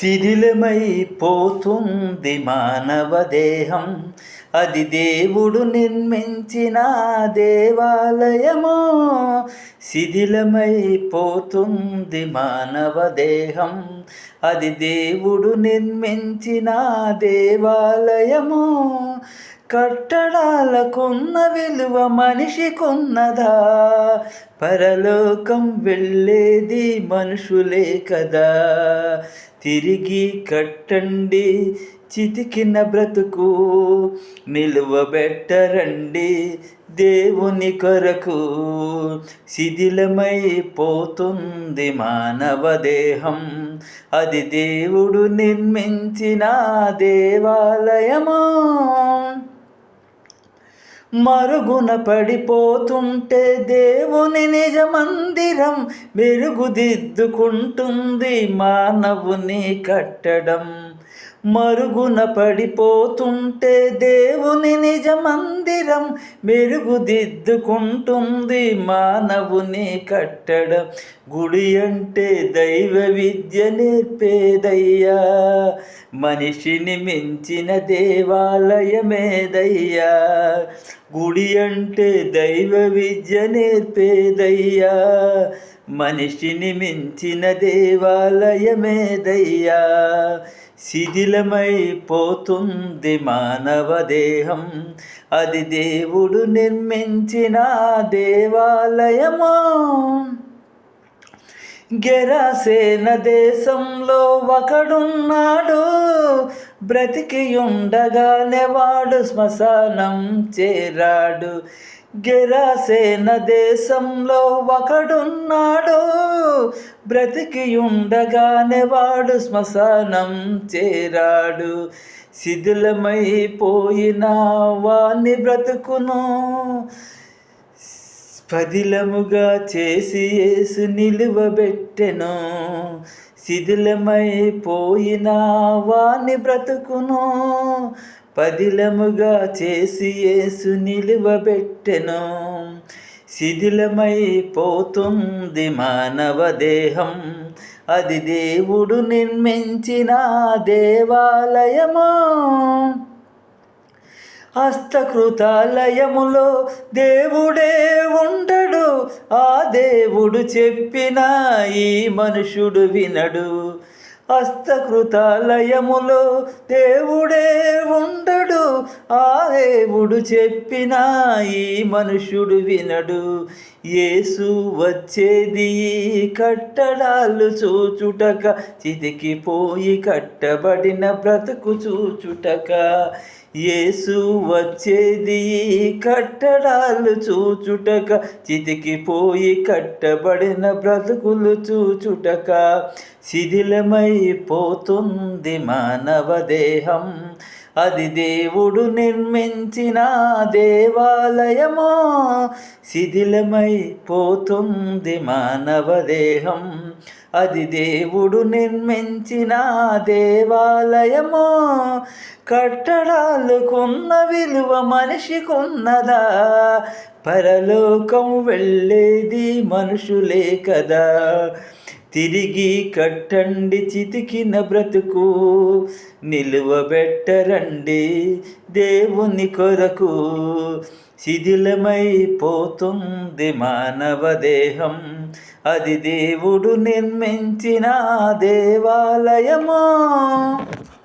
శిథిలమైపోతుంది మానవ దేహం అది దేవుడు నిర్మించిన దేవాలయము. శిథిలమైపోతుంది మానవ దేహం అది దేవుడు నిర్మించిన దేవాలయము. కట్టడాలకున్న విలువ మనిషికున్నదా? పరలోకం వెళ్ళేది మనుషులే కదా. తిరిగి కట్టండి చితికిన బ్రతుకు నిలువబెట్టరండి దేవుని కొరకు. శిథిలమైపోతుంది మానవ దేహం. అది దేవుడు నిర్మించిన దేవాలయమా? మరుగున పడిపోతుంటే దేవుని నిజ మందిరం మెరుగుదిద్దుకుంటుంది మానవుని కట్టడం. మరుగున పడిపోతుంటే దేవుని నిజ మందిరం మెరుగుదిద్దుకుంటుంది మానవుని కట్టడం. గుడి అంటే దైవ విద్య నేర్పేదయ్యా. మనిషిని మించిన దేవాలయమేదయ్యా. గుడి అంటే దైవ విద్య నేర్పేదయ్యా. మనిషిని మించిన దేవాలయమేదయ్యా శిథిలమైపోతుంది మానవ దేహం. అది దేవుడు నిర్మించిన దేవాలయమా? గెరాసేన దేశంలో ఒకడున్నాడు. బ్రతికి ఉండగానే వాడు శ్మశానం చేరాడు. గెరాసేన దేశంలో ఒకడున్నాడు. బ్రతికి ఉండగానే వాడు శ్మశానం చేరాడు. శిథిలమైపోయిన వాణ్ణి బ్రతుకును. పదిలముగా చేసి యేసు నిలువబెట్టెను. శిథిలమైపోయిన వాణ్ణి బ్రతుకును. పదిలముగా చేసి యేసు నిలువబెట్టెను. శిథిలమైపోతుంది మానవ దేహం. అది దేవుడు నిర్మించిన దేవాలయము. హస్తకృతాలయములో దేవుడే ఉండడు. ఆ దేవుడు చెప్పిన ఈ మనుషుడు వినడు. హస్తకృతాలయములో దేవుడే ఉండడు. ఆ దేవుడు చెప్పిన ఈ మనుషుడు వినడు. యేసు వచ్చేది కట్టడాలు చూచుటక చితికిపోయి కట్టబడిన బ్రతుకు చూచుటక. యేసు వచ్చేది కట్టడాలు చూచుటక చితికిపోయి కట్టబడిన బ్రతుకులు చూచుటక. శిథిలమై పోతుంది మానవ దేహం. అది దేవుడు నిర్మించిన దేవాలయము. శిథిలమైపోతుంది మానవ దేహం. అది దేవుడు నిర్మించిన దేవాలయము. కట్టడాలుకున్న విలువ మనిషికున్నదా పరలోకం వెళ్ళేది మనుషులే కదా. తిరిగి కట్టండి చితికిన బ్రతుకు నిలువబెట్టరండి దేవుని కొరకు. శిథిలమైపోతుంది మానవ దేహం అది దేవుడు నిర్మించిన దేవాలయము?